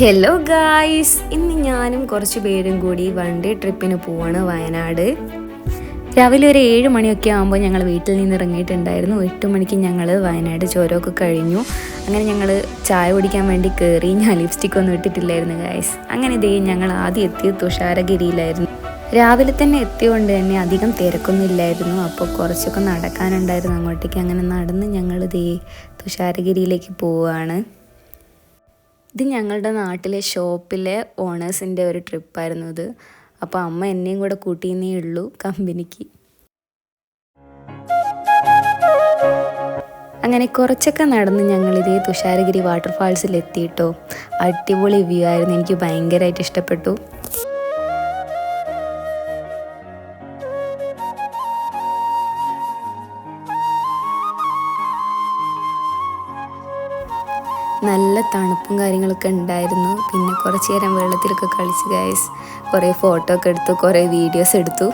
Hello guys ഇന്ന് ഞാനും കുറച്ച് പേരും കൂടി വൺ ഡേ ട്രിപ്പിന് പോവാണ് വയനാട്. രാവിലെ ഒരു ഏഴ് മണിയൊക്കെ ആകുമ്പോൾ ഞങ്ങൾ വീട്ടിൽ നിന്ന് ഇറങ്ങിയിട്ടുണ്ടായിരുന്നു. എട്ട് മണിക്ക് ഞങ്ങൾ വയനാട് ചോരമൊക്കെ കഴിഞ്ഞു. അങ്ങനെ ഞങ്ങൾ ചായ കുടിക്കാൻ വേണ്ടി കയറി ഞാൻ ലിപ്സ്റ്റിക് ഒന്നും ഇട്ടിട്ടില്ലായിരുന്നു ഗായ്സ് അങ്ങനെ ഇതേ ഞങ്ങൾ ആദ്യം എത്തിയത് തുഷാരഗിരിയിലായിരുന്നു. രാവിലെ തന്നെ എത്തിയതുകൊണ്ട് തന്നെ അധികം തിരക്കൊന്നും ഇല്ലായിരുന്നു. അപ്പോൾ കുറച്ചൊക്കെ നടക്കാനുണ്ടായിരുന്നു അങ്ങോട്ടേക്ക്. അങ്ങനെ നടന്ന് ഞങ്ങൾ ഇതേ തുഷാരഗിരിയിലേക്ക് പോവുകയാണ് ഇത് ഞങ്ങളുടെ നാട്ടിലെ ഷോപ്പിലെ ഓണേഴ്സിന്റെ ഒരു ട്രിപ്പായിരുന്നു ഇത്. അപ്പോൾ അമ്മ എന്നെയും കൂടെ കൂട്ടിയെന്നേ ഉള്ളൂ കമ്പനിക്ക്. അങ്ങനെ കുറച്ചൊക്കെ നടന്ന് ഞങ്ങൾ ഇതേ തുഷാരഗിരി വാട്ടർഫാൾസിൽ എത്തിയിട്ടോ അടിപൊളി വ്യൂ ആയിരുന്നു. എനിക്ക് ഭയങ്കരമായിട്ട് ഇഷ്ടപ്പെട്ടു. നല്ല തണുപ്പും കാര്യങ്ങളൊക്കെ ഉണ്ടായിരുന്നു. പിന്നെ കുറച്ച് നേരം വെള്ളത്തിലൊക്കെ കളിച്ച് ഗൈസ് കുറേ ഫോട്ടോ ഒക്കെ എടുത്തു കുറേ വീഡിയോസ് എടുത്തു.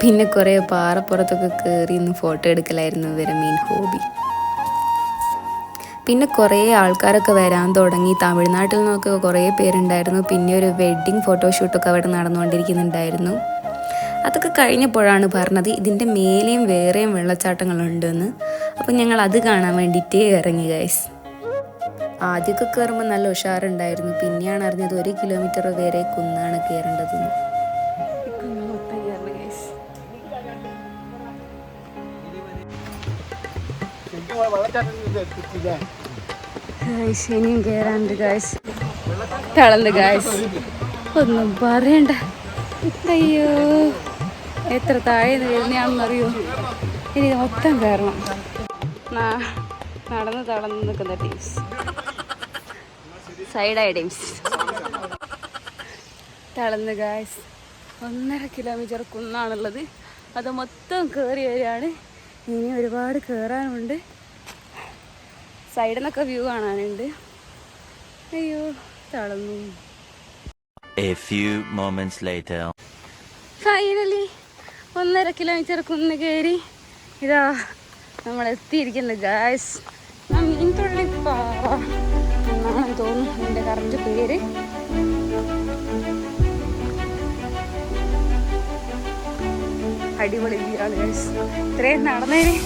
പിന്നെ കുറേ പാറപ്പുറത്തൊക്കെ കയറി നിന്ന് ഫോട്ടോ എടുക്കലായിരുന്നു ഇവരെ മെയിൻ ഹോബി പിന്നെ കുറേ ആൾക്കാരൊക്കെ വരാൻ തുടങ്ങി. തമിഴ്നാട്ടിൽ നിന്നൊക്കെ കുറേ പേരുണ്ടായിരുന്നു. പിന്നെ ഒരു വെഡ്ഡിങ് ഫോട്ടോഷൂട്ടൊക്കെ അവിടെ നടന്നുകൊണ്ടിരിക്കുന്നുണ്ടായിരുന്നു. അതൊക്കെ കഴിഞ്ഞപ്പോഴാണ് പറഞ്ഞത് ഇതിന്റെ മേലെയും വേറെയും വെള്ളച്ചാട്ടങ്ങളുണ്ടെന്ന്. അപ്പോൾ ഞങ്ങൾ അത് കാണാൻ വേണ്ടിയിട്ടേ ഇറങ്ങി ഗൈസ് ആദ്യമൊക്കെ കയറുമ്പോൾ നല്ല ഉഷാറുണ്ടായിരുന്നു. പിന്നെയാണ് അറിഞ്ഞത് ഒരു കിലോമീറ്റർ വരെ കുന്നാണ് കയറേണ്ടതെന്ന് ഗായ്സ് ഇനിയും കയറാണ്ട് ഗായ്സ് തളർന്ന് ഗായ്സ് ഒന്നും പറയണ്ട. അയ്യോ എത്ര താഴെ വരുന്നതാണെന്നറിയോ ഇനി മൊത്തം കയറണം നടന്ന് തളന്ന് നിൽക്കുന്ന ടീംസ്. സൈഡായ ടീംസ്. തളന്ന് ഗായ്സ് ഒന്നര കിലോമീറ്റർ കുന്നാണുള്ളത്. അത് മൊത്തം കയറി വരികയാണ്. ഇനി ഒരുപാട് കയറാനുണ്ട് സൈഡിൽ നിന്നൊക്കെ വ്യൂ കാണാനുണ്ട്. അയ്യോ തളന്നു A few moments later. Finally ഒന്നര കിലോമീറ്റർ കുന്ന് കയറി ഇതാ നമ്മൾ എത്തിയിരിക്കുന്നു ഗായ്സ് മീൻതുള്ളിപ്പാറ എന്നാണെന്ന് തോന്നുന്നു എന്റെ കറണ്ട് പേര് അടിപൊളി ആണ് ഗായ്സ് ഇത്രയും നടന്നതിന്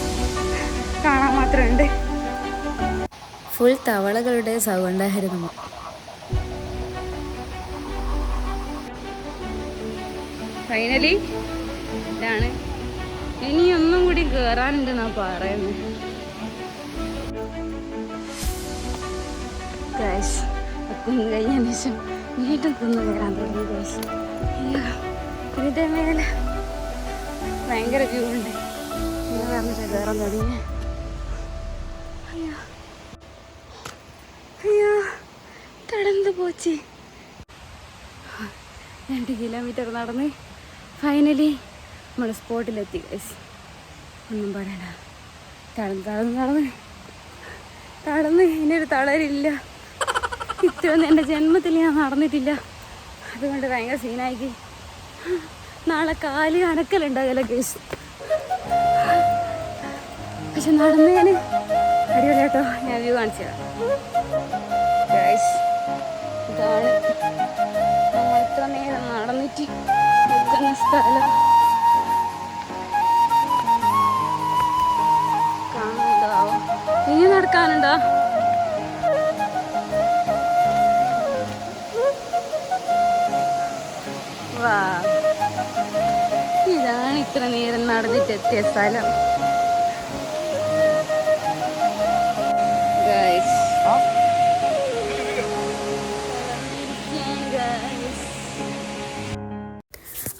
കാണാൻ മാത്രമുണ്ട്. ഫുൾ തവളകളുടെ സൗണ്ടായിരുന്നു ഫൈനലി ഇതാണ്. ഇനി ഒന്നും കൂടി കേറാനുണ്ടെന്നാ പറയുന്നത്. ഗൈസ് കുന്ന് കഴിഞ്ഞതിന് ശേഷം വീണ്ടും കുന്ന് കയറാൻ തുടങ്ങി ഗൈസ് ഇതിന്റെ മേലെ ഭയങ്കര വ്യൂ ഉണ്ട്. പറഞ്ഞിട്ട് കയറാൻ തുടങ്ങി. അയ്യോ. തടന്ന് പോച്ച് രണ്ട് കിലോമീറ്റർ നടന്ന് ഫൈനലി നമ്മൾ സ്പോട്ടിലെത്തി ഒന്നും പറയണ്ട. തളന്ന് തളന്ന് തളന്ന് തളന്ന് ഇനിയൊരു തളരില്ല. ഇത്രയൊന്നും എന്റെ ജന്മത്തിൽ ഞാൻ നടന്നിട്ടില്ല. അതുകൊണ്ട് ഭയങ്കര സീനായി നാളെ കാൽ അനക്കലുണ്ടാകല കേസ് പക്ഷെ നടന്നതിന് അടിപൊളി കേട്ടോ ഞാൻ വ്യൂ കാണിച്ചു തരാം ഇതാണ് നമ്മൾ ഇത്ര നേരം നടന്നിട്ട് നിൽക്കുന്ന സ്ഥലം. കാണുന്നുണ്ടോ ഇനി നടക്കാനുണ്ടോ? വാ. ഇതാണ് ഇത്ര നേരം നടന്നിട്ട് എത്തിയ സ്ഥലം.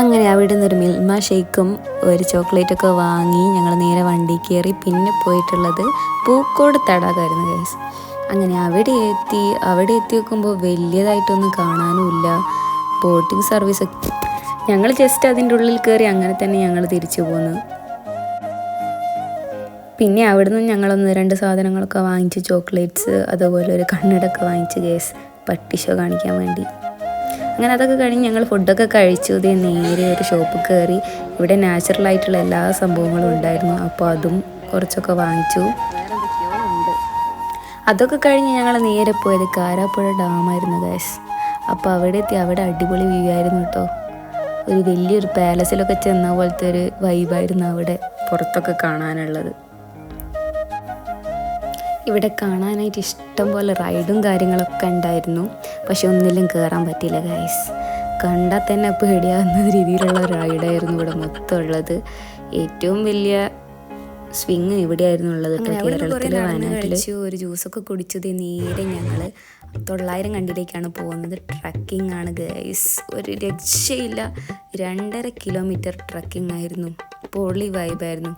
അങ്ങനെ അവിടെ നിന്നൊരു മിൽമ ഷേക്കും ഒരു ചോക്ലേറ്റൊക്കെ വാങ്ങി ഞങ്ങൾ നേരെ വണ്ടി കയറി പിന്നെ പോയിട്ടുള്ളത് പൂക്കോട് തടാകമായിരുന്നു ഗൈസ് അങ്ങനെ അവിടെ എത്തി അവിടെ എത്തി നോക്കുമ്പോൾ വലിയതായിട്ടൊന്നും കാണാനുമില്ല. ബോട്ടിംഗ് സർവീസ് ഞങ്ങൾ ജസ്റ്റ് അതിന്റെ ഉള്ളിൽ കയറി അങ്ങനെ തന്നെ ഞങ്ങൾ തിരിച്ചു പോന്നു. പിന്നെ അവിടുന്ന് ഞങ്ങളൊന്ന് രണ്ട് സാധനങ്ങളൊക്കെ വാങ്ങിച്ച് ചോക്ലേറ്റ്സ് അതുപോലെ ഒരു കണ്ണടൊക്കെ വാങ്ങിച്ച് ഗേസ് പട്ടിഷോ കാണിക്കാൻ വേണ്ടി. അങ്ങനെ അതൊക്കെ കഴിഞ്ഞ് ഞങ്ങൾ ഫുഡൊക്കെ കഴിച്ചു. ഇതേ നേരെ ഒരു ഷോപ്പിൽ കയറി ഇവിടെ നാച്ചുറൽ ആയിട്ടുള്ള എല്ലാ സംഭവങ്ങളും ഉണ്ടായിരുന്നു. അപ്പോൾ അതും കുറച്ചൊക്കെ വാങ്ങിച്ചു. അതൊക്കെ കഴിഞ്ഞ് ഞങ്ങൾ നേരെ പോയത് കാരാപ്പുഴ ഡാമായിരുന്നു ഗൈസ് അപ്പോൾ അവിടെ എത്തി. അവിടെ അടിപൊളി വ്യൂ ആയിരുന്നു കേട്ടോ ഒരു വലിയൊരു പാലസിലൊക്കെ ചെന്ന പോലത്തെ ഒരു വൈബായിരുന്നു അവിടെ പുറത്തൊക്കെ കാണാനുള്ളത്. ഇവിടെ കാണാനായിട്ട് ഇഷ്ടം പോലെ റൈഡും കാര്യങ്ങളൊക്കെ ഉണ്ടായിരുന്നു. പക്ഷെ ഒന്നിലും കയറാൻ പറ്റിയില്ല ഗൈസ് കണ്ടാൽ തന്നെ പേടിയാകുന്ന രീതിയിലുള്ള റൈഡായിരുന്നു ഇവിടെ മൊത്തം ഉള്ളത്. ഏറ്റവും വലിയ സ്വിങ് ഇവിടെയായിരുന്നു ഉള്ളത് കേരളത്തിൽ വയനാട്ടിൽ ഒരു ജ്യൂസൊക്കെ കുടിച്ചത് നേരെ ഞങ്ങൾ തൊള്ളായിരം കണ്ടിലേക്കാണ് പോകുന്നത്. ട്രക്കിംഗ് ആണ് ഗൈസ് ഒരു രക്ഷയില്ല. രണ്ടര കിലോമീറ്റർ ട്രക്കിംഗ് ആയിരുന്നു. പൊളി വൈബായിരുന്നു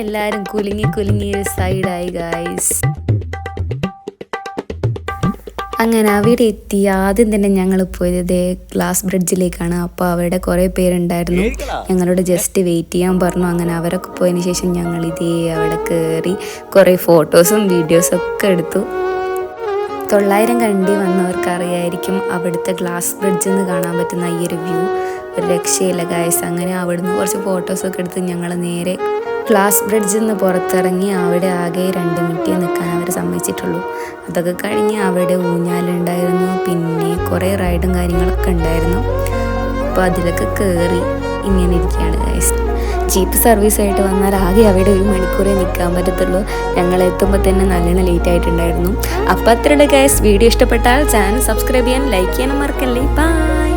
എല്ലാരും കുലുങ്ങി കുലുങ്ങി ഒരു സൈഡായി ഗായ്സ് അങ്ങനെ അവിടെ എത്തി. ആദ്യം തന്നെ ഞങ്ങൾ പോയത് ഗ്ലാസ് ബ്രിഡ്ജിലേക്കാണ് അപ്പോൾ അവിടെ കുറേ പേരുണ്ടായിരുന്നു. ഞങ്ങളോട് ജസ്റ്റ് വെയിറ്റ് ചെയ്യാൻ പറഞ്ഞു. അങ്ങനെ അവരൊക്കെ പോയതിന് ശേഷം ഞങ്ങൾ ഇതേ അവിടെ കയറി കുറേ ഫോട്ടോസും വീഡിയോസും ഒക്കെ എടുത്തു. തൊള്ളായിരം കണ്ടി വന്നവർക്ക് അറിയായിരിക്കും അവിടുത്തെ ഗ്ലാസ് ബ്രിഡ്ജിൽ നിന്ന് കാണാൻ പറ്റുന്ന ഈ ഒരു വ്യൂ ഒരു രക്ഷയില്ല ഗായസ് അങ്ങനെ അവിടുന്ന് കുറച്ച് ഫോട്ടോസൊക്കെ എടുത്ത് ഞങ്ങൾ നേരെ ഗ്ലാസ് ബ്രിഡ്ജിൽ നിന്ന് പുറത്തിറങ്ങി അവിടെ ആകെ രണ്ട് മിനിറ്റ് നിൽക്കാൻ അവർ സമ്മതിച്ചിട്ടുള്ളൂ. അതൊക്കെ കഴിഞ്ഞ് അവിടെ ഊഞ്ഞാലുണ്ടായിരുന്നു പിന്നെ കുറേ റൈഡും കാര്യങ്ങളൊക്കെ ഉണ്ടായിരുന്നു. അപ്പോൾ അതിലൊക്കെ കയറി ഇങ്ങനെ ഇരിക്കുകയാണ് ജീപ്പ് സർവീസ് ആയിട്ട് വന്നാൽ ആകെ അവിടെ ഒരു മണിക്കൂറേ നിൽക്കാൻ പറ്റത്തുള്ളൂ. ഞങ്ങൾ എത്തുമ്പോൾ തന്നെ നല്ലോണം ലേറ്റ് ആയിട്ടുണ്ടായിരുന്നു. അപ്പോൾ അത്രയുടെ ഗൈസ് വീഡിയോ ഇഷ്ടപ്പെട്ടാൽ ചാനൽ സബ്സ്ക്രൈബ് ചെയ്യാൻ ലൈക്ക് ചെയ്യാനും മറക്കല്ലേ? ബൈ